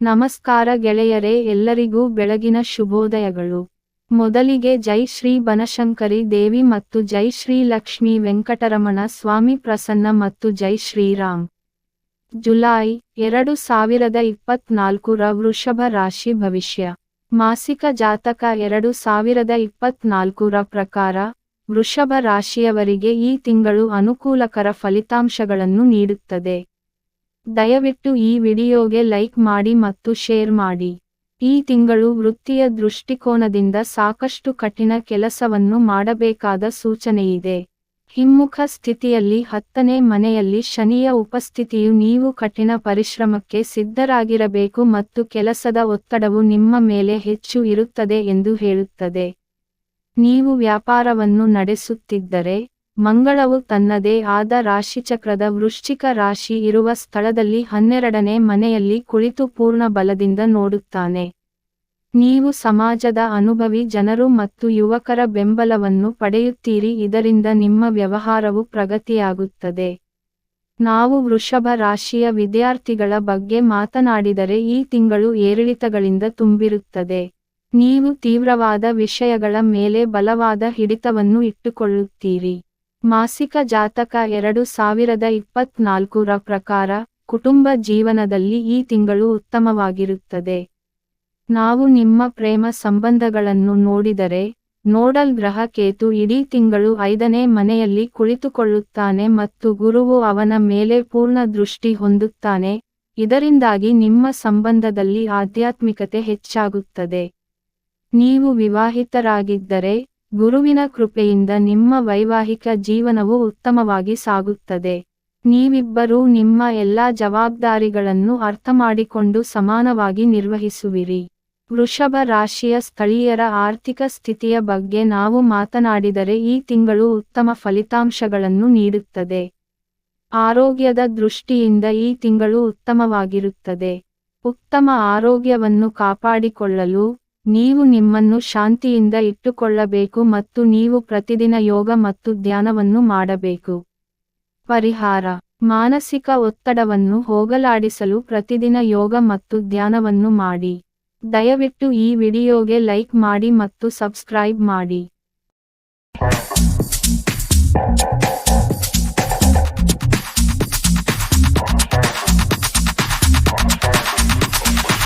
ನಮಸ್ಕಾರ ಗೆಳೆಯರೇ, ಎಲ್ಲರಿಗೂ ಬೆಳಗಿನ ಶುಭೋದಯಗಳು. ಮೊದಲಿಗೆ ಜೈ ಶ್ರೀ ಬನಶಂಕರಿ ದೇವಿ ಮತ್ತು ಜೈ ಶ್ರೀ ಲಕ್ಷ್ಮೀ ವೆಂಕಟರಮಣ ಸ್ವಾಮಿ ಪ್ರಸನ್ನ ಮತ್ತು ಜೈ ಶ್ರೀರಾಮ್ ಜುಲೈ ಎರಡು ಸಾವಿರದ ಇಪ್ಪತ್ನಾಲ್ಕರ ವೃಷಭ ರಾಶಿ ಭವಿಷ್ಯ. ಮಾಸಿಕ ಜಾತಕ ಎರಡು ಸಾವಿರದ ಇಪ್ಪತ್ನಾಲ್ಕರ ಪ್ರಕಾರ, ವೃಷಭ ರಾಶಿಯವರಿಗೆ ಈ ತಿಂಗಳು ಅನುಕೂಲಕರ ಫಲಿತಾಂಶಗಳನ್ನು ನೀಡುತ್ತದೆ. ದಯವಿಟ್ಟು ಈ ವಿಡಿಯೋಗೆ ಲೈಕ್ ಮಾಡಿ ಮತ್ತು ಶೇರ್ ಮಾಡಿ. ಈ ತಿಂಗಳು ವೃತ್ತಿಯ ದೃಷ್ಟಿಕೋನದಿಂದ ಸಾಕಷ್ಟು ಕಠಿಣ ಕೆಲಸವನ್ನು ಮಾಡಬೇಕಾದ ಸೂಚನೆಯಿದೆ. ಹಿಮ್ಮುಖ ಸ್ಥಿತಿಯಲ್ಲಿ ಹತ್ತನೇ ಮನೆಯಲ್ಲಿ ಶನಿಯ ಉಪಸ್ಥಿತಿಯು ನೀವು ಕಠಿಣ ಪರಿಶ್ರಮಕ್ಕೆ ಸಿದ್ಧರಾಗಿರಬೇಕು ಮತ್ತು ಕೆಲಸದ ಒತ್ತಡವು ನಿಮ್ಮ ಮೇಲೆ ಹೆಚ್ಚು ಇರುತ್ತದೆ ಎಂದು ಹೇಳುತ್ತದೆ. ನೀವು ವ್ಯಾಪಾರವನ್ನು ನಡೆಸುತ್ತಿದ್ದರೆ ಮಂಗಳವು ತನ್ನದೇ ಆದ ರಾಶಿಚಕ್ರದ ವೃಶ್ಚಿಕ ರಾಶಿ ಇರುವ ಸ್ಥಳದಲ್ಲಿ ಹನ್ನೆರಡನೇ ಮನೆಯಲ್ಲಿ ಕುಳಿತು ಪೂರ್ಣ ಬಲದಿಂದ ನೋಡುತ್ತಾನೆ. ನೀವು ಸಮಾಜದ ಅನುಭವಿ ಜನರು ಮತ್ತು ಯುವಕರ ಬೆಂಬಲವನ್ನು ಪಡೆಯುತ್ತೀರಿ, ಇದರಿಂದ ನಿಮ್ಮ ವ್ಯವಹಾರವು ಪ್ರಗತಿಯಾಗುತ್ತದೆ. ನಾವು ವೃಷಭ ರಾಶಿಯ ವಿದ್ಯಾರ್ಥಿಗಳ ಬಗ್ಗೆ ಮಾತನಾಡಿದರೆ ಈ ತಿಂಗಳು ಏರಿಳಿತಗಳಿಂದ ತುಂಬಿರುತ್ತದೆ. ನೀವು ತೀವ್ರವಾದ ವಿಷಯಗಳ ಮೇಲೆ ಬಲವಾದ ಹಿಡಿತವನ್ನು ಇಟ್ಟುಕೊಳ್ಳುತ್ತೀರಿ. ಮಾಸಿಕ ಜಾತಕ ಎರಡು ಸಾವಿರದ ಇಪ್ಪತ್ನಾಲ್ಕರ ಪ್ರಕಾರ ಕುಟುಂಬ ಜೀವನದಲ್ಲಿ ಈ ತಿಂಗಳು ಉತ್ತಮವಾಗಿರುತ್ತದೆ. ನಾವು ನಿಮ್ಮ ಪ್ರೇಮ ಸಂಬಂಧಗಳನ್ನು ನೋಡಿದರೆ ನೋಡಲ್ ಗ್ರಹ ಕೇತು ಇಡೀ ತಿಂಗಳು ಐದನೇ ಮನೆಯಲ್ಲಿ ಕುಳಿತುಕೊಳ್ಳುತ್ತಾನೆ ಮತ್ತು ಗುರುವು ಅವನ ಮೇಲೆ ಪೂರ್ಣ ದೃಷ್ಟಿ ಹೊಂದುತ್ತಾನೆ. ಇದರಿಂದಾಗಿ ನಿಮ್ಮ ಸಂಬಂಧದಲ್ಲಿ ಆಧ್ಯಾತ್ಮಿಕತೆ ಹೆಚ್ಚಾಗುತ್ತದೆ. ನೀವು ವಿವಾಹಿತರಾಗಿದ್ದರೆ ಗುರುವಿನ ಕೃಪೆಯಿಂದ ನಿಮ್ಮ ವೈವಾಹಿಕ ಜೀವನವು ಉತ್ತಮವಾಗಿ ಸಾಗುತ್ತದೆ. ನೀವಿಬ್ಬರೂ ನಿಮ್ಮ ಎಲ್ಲಾ ಜವಾಬ್ದಾರಿಗಳನ್ನು ಅರ್ಥಮಾಡಿಕೊಂಡು ಸಮಾನವಾಗಿ ನಿರ್ವಹಿಸುವಿರಿ. ವೃಷಭ ರಾಶಿಯ ಸ್ಥಳೀಯರ ಆರ್ಥಿಕ ಸ್ಥಿತಿಯ ಬಗ್ಗೆ ನಾವು ಮಾತನಾಡಿದರೆ ಈ ತಿಂಗಳು ಉತ್ತಮ ಫಲಿತಾಂಶಗಳನ್ನು ನೀಡುತ್ತದೆ. ಆರೋಗ್ಯದ ದೃಷ್ಟಿಯಿಂದ ಈ ತಿಂಗಳು ಉತ್ತಮವಾಗಿರುತ್ತದೆ. ಉತ್ತಮ ಆರೋಗ್ಯವನ್ನು ಕಾಪಾಡಿಕೊಳ್ಳಲು ನೀವು ನಿಮ್ಮನ್ನು ಶಾಂತಿಯಿಂದ ಇಟ್ಟುಕೊಳ್ಳಬೇಕು ಮತ್ತು ನೀವು ಪ್ರತಿದಿನ ಯೋಗ ಮತ್ತು ಧ್ಯಾನವನ್ನು ಮಾಡಬೇಕು. ಪರಿಹಾರ. ಮಾನಸಿಕ ಒತ್ತಡವನ್ನು ಹೋಗಲಾಡಿಸಲು ಪ್ರತಿದಿನ ಯೋಗ ಮತ್ತು ಧ್ಯಾನವನ್ನು ಮಾಡಿ. ದಯವಿಟ್ಟು ಈ ವಿಡಿಯೋಗೆ ಲೈಕ್ ಮಾಡಿ ಮತ್ತು ಸಬ್ಸ್ಕ್ರೈಬ್ ಮಾಡಿ.